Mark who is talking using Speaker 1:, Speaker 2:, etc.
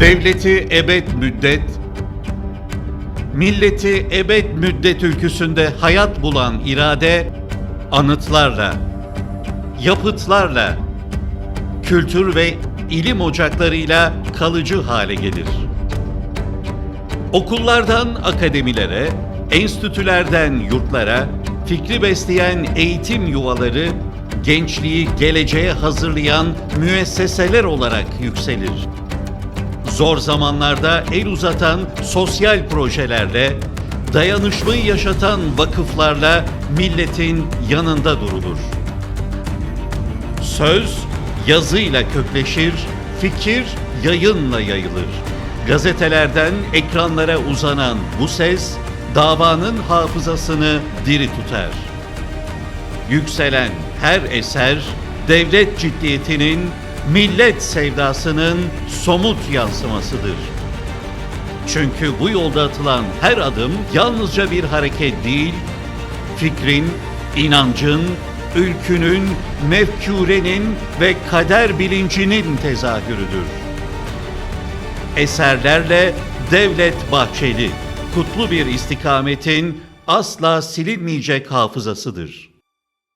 Speaker 1: Devleti ebed müddet, milleti ebed müddet ülküsünde hayat bulan irade, anıtlarla, yapıtlarla, kültür ve ilim ocaklarıyla kalıcı hale gelir. Okullardan akademilere, enstitülerden yurtlara, fikri besleyen eğitim yuvaları, gençliği geleceğe hazırlayan müesseseler olarak yükselir. Zor zamanlarda el uzatan sosyal projelerle, dayanışmayı yaşatan vakıflarla milletin yanında durulur. Söz yazıyla kökleşir, fikir yayınla yayılır. Gazetelerden ekranlara uzanan bu ses davanın hafızasını diri tutar. Yükselen her eser devlet ciddiyetinin, millet sevdasının somut yansımasıdır. Çünkü bu yolda atılan her adım yalnızca bir hareket değil, fikrin, inancın, ülkünün, mefkurenin ve kader bilincinin tezahürüdür. Eserlerle Devlet Bahçeli, kutlu bir istikametin asla silinmeyecek hafızasıdır.